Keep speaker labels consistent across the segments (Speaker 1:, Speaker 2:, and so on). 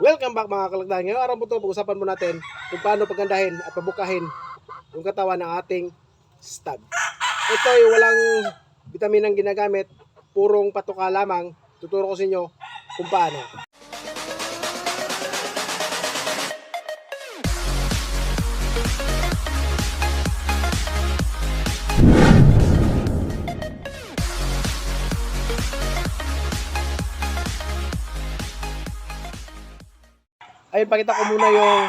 Speaker 1: Welcome back mga kalagdahan. Ngayong araw po ito, pag-usapan mo natin kung paano pagandahin at pabukahin yung katawan ng ating stud. Ito ay walang bitaminang ginagamit, purong patuka lamang. Tuturo ko sa inyo kung paano. Ayun, pakita ko muna yung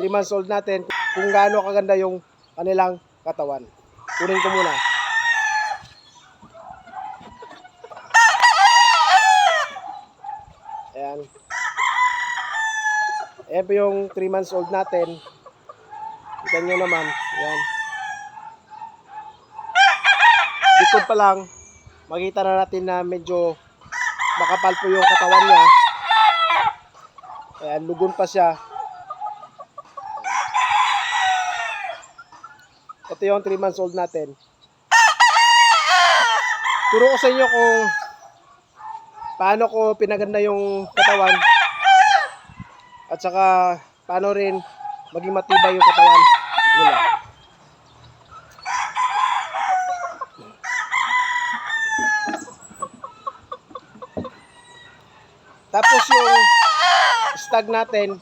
Speaker 1: 3 months old natin kung gaano kaganda yung kanilang katawan. Kunin ko muna. Ayan. Ayan po yung 3 months old natin. Kita nyo naman. Ayan. Dito pa lang, makita na natin na medyo makapal po yung katawan niya. Ayan, lugon pa siya. Ito yung 3 months old natin. Turo ko sa inyo kung paano ko pinaganda yung katawan at saka paano rin maging matibay yung katawan nila. Tapos yung stag natin,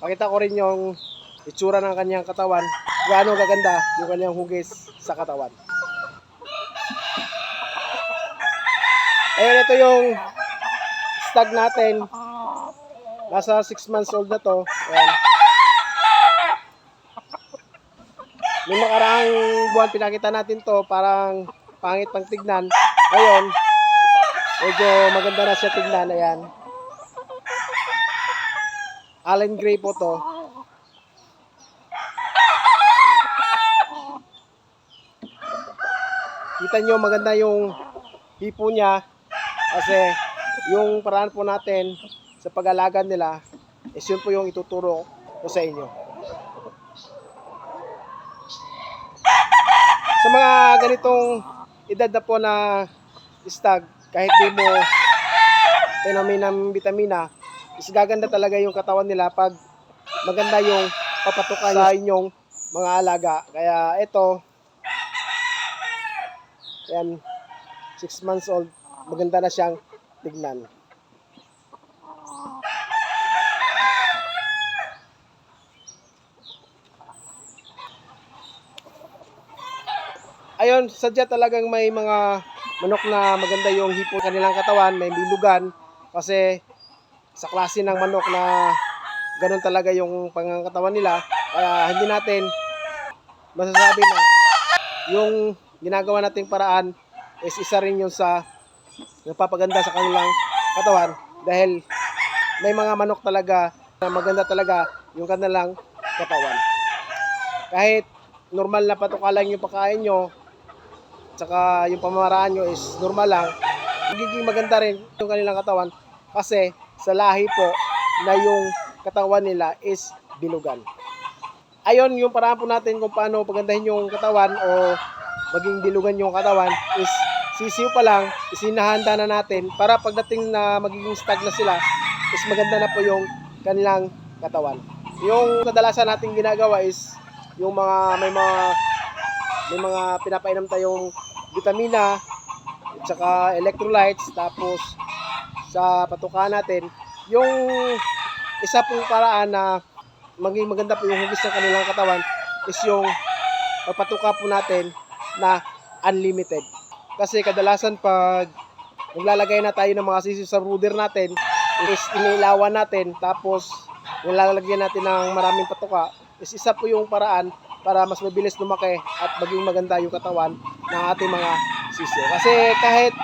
Speaker 1: pakita ko rin yung itsura ng kanyang katawan, gaano gaganda yung kanyang hugis sa katawan. Ayan, ito yung stag natin. Nasa 6 months old na to. Ayan. May makaraang buwan pinakita natin to, parang pangit pang tignan. Ngayon, medyo maganda na siya tignan. Ayan. Allen Gray po to. Kita nyo maganda yung hipo niya kasi yung paraan po natin sa pag-alaga nila is yun po yung ituturo ko sa inyo. Sa mga ganitong edad na po na stag, kahit di mo pinamin ng vitamina, is gaganda talaga yung katawan nila pag maganda yung papatukan sa inyong mga alaga. Kaya ito, yan, 6 months old, maganda na siyang tignan. Ayun, sadya talagang may mga manok na maganda yung hipo kanilang katawan, may bilugan kasi sa klase ng manok na ganun talaga yung pangangkatawan nila. Kaya hindi natin masasabi na yung ginagawa nating paraan is isa rin yun sa nagpapaganda sa kanilang katawan dahil may mga manok talaga na maganda talaga yung kanilang katawan. Kahit normal na patuka lang yung pagkain nyo, tsaka yung pamamaraan nyo is normal lang, magiging maganda rin yung kanilang katawan kasi sa lahi po na yung katawan nila is bilugan. Ayon yung paraan po natin kung paano pagandahin yung katawan o maging bilugan yung katawan is sisiw pa lang, isinahanda na natin para pagdating na magiging stag na sila is maganda na po yung kanilang katawan. Yung kadalasan nating ginagawa is yung mga may mga may mga pinapainom tayong vitamina at saka electrolytes tapos sa patuka natin yung isa pong paraan na maging maganda po yung hugis ng kanilang katawan is yung pagpatuka po natin na unlimited. Kasi kadalasan pag naglalagay na tayo ng mga sisiw sa brooder natin, is inilawan natin, tapos nilalagyan natin ng maraming patuka, is isa po yung paraan para mas mabilis lumaki at maging maganda yung katawan ng ating mga sisiw. Kasi kahit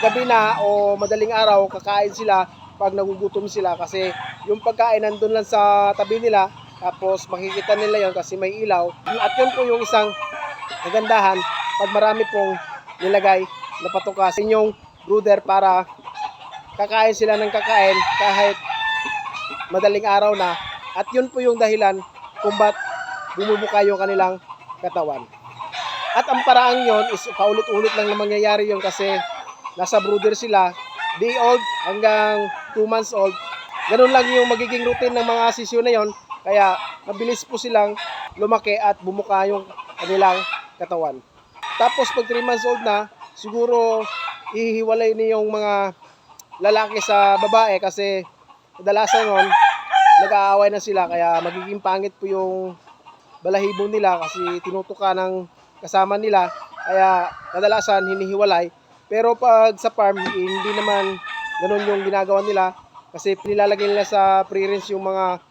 Speaker 1: gabi na o madaling araw, kakain sila pag nagugutom sila. Kasi yung pagkain nandun lang sa tabi nila tapos makikita nila yon kasi may ilaw. At yun po yung isang kagandahan pag marami pong nilagay na patuka sa inyong brooder para kakain sila ng kakain kahit madaling araw na. At yun po yung dahilan kung ba't bumubuka yung kanilang katawan. At ang paraang yon is paulit-ulit lang na mangyayari yon kasi nasa brooder sila. Day old hanggang 2 months old. Ganun lang yung magiging routine ng mga sisyo na yon. Kaya mabilis po silang lumaki at bumuka yung kanilang katawan. Tapos pag 3 months old na, siguro ihiwalay na yung mga lalaki sa babae kasi kadalasan nun, nag-aaway na sila. Kaya magiging pangit po yung balahibo nila kasi tinutuka ng kasama nila. Kaya kadalasan hinihiwalay pero pag sa farm hindi naman ganun yung ginagawa nila kasi nilalagay nila sa pre-rinse yung mga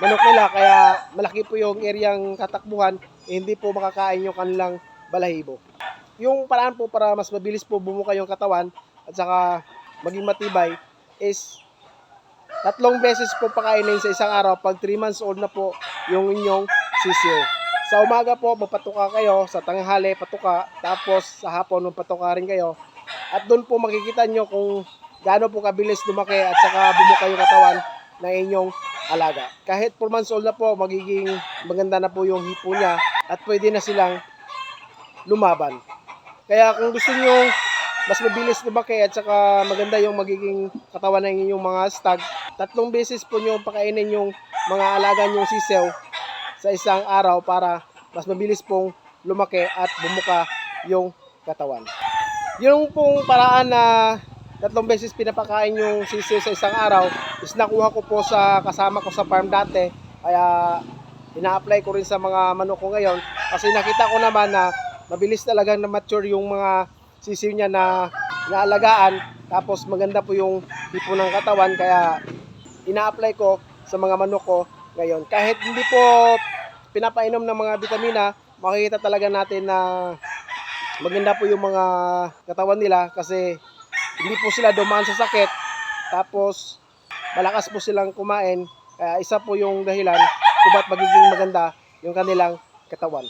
Speaker 1: manok nila kaya malaki po yung areang katakbuhan eh, hindi po makakain yung kanilang balahibo. Yung paraan po para mas mabilis po bumuka yung katawan at saka maging matibay is tatlong beses po pakainin sa isang araw pag 3 months old na po yung inyong sisiyo. Sa umaga po magpatuka kayo, sa tanghali patuka, tapos sa hapon magpatuka rin kayo. At doon po makikita nyo kung gaano po kabilis lumaki at saka bumuka yung katawan ng inyong alaga. Kahit 4 months old na po, magiging maganda na po yung hipo niya at pwede na silang lumaban. Kaya kung gusto niyo mas mabilis lumaki at saka maganda yung magiging katawan ng inyong mga stag, tatlong beses po nyo pakainin yung mga alaga nyong sisew sa isang araw para mas mabilis pong lumaki at bumuka yung katawan. Yung pong paraan na tatlong beses pinapakain yung sisiw sa isang araw is nakuha ko po sa kasama ko sa farm dati. Kaya ina-apply ko rin sa mga manok ko ngayon kasi nakita ko naman na mabilis talagang na-mature yung mga sisiw niya na naalagaan tapos maganda po yung tipo ng katawan. Kaya ina-apply ko sa mga manok ko ngayon kahit hindi po pinapainom ng mga vitamina makikita talaga natin na maganda po yung mga katawan nila kasi hindi po sila dumaan sa sakit tapos malakas po silang kumain kaya isa po yung dahilan kung ba't magiging maganda yung kanilang katawan.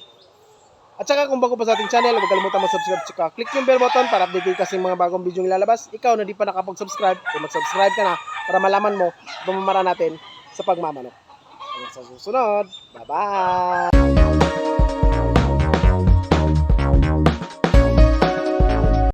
Speaker 1: At saka kung bago pa sa ating channel, huwag kalimutan mag-subscribe at click yung bell button para update kasi mga bagong video ilalabas. Ikaw na di pa nakapag-subscribe, mag-subscribe ka na para malaman mo pamamara natin sa pagmamanok. Hanggang sa susunod, bye-bye!